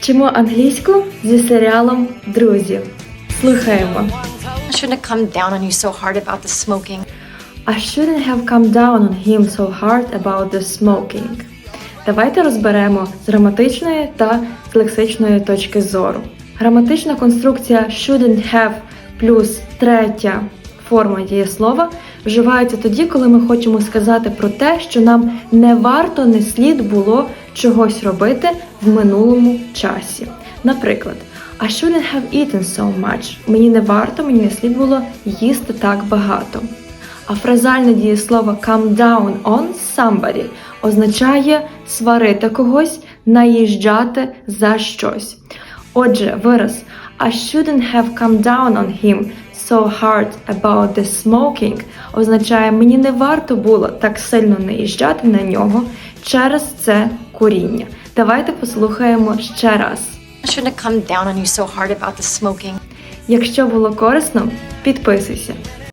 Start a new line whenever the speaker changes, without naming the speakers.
Вчимо англійську зі серіалом Друзі. Слухаємо.
I shouldn't have come down on you so hard about the smoking.
I shouldn't have come down on him so hard about the smoking. Давайте розберемо з граматичної та з лексичної точки зору. Граматична конструкція shouldn't have плюс третя форма дієслова вживається тоді, коли ми хочемо сказати про те, що нам не варто, не слід було чогось робити в минулому часі. Наприклад, I shouldn't have eaten so much. Мені не варто, мені не слід було їсти так багато. А фразальне дієслово come down on somebody означає сварити когось, наїжджати за щось. Отже, вираз I shouldn't have come down on him so hard about the smoking означає мені не варто було так сильно наїжджати на нього через це куріння. Давайте послухаємо ще раз.
I come down on you so hard about the smoking.
Якщо було корисно, підписуйся.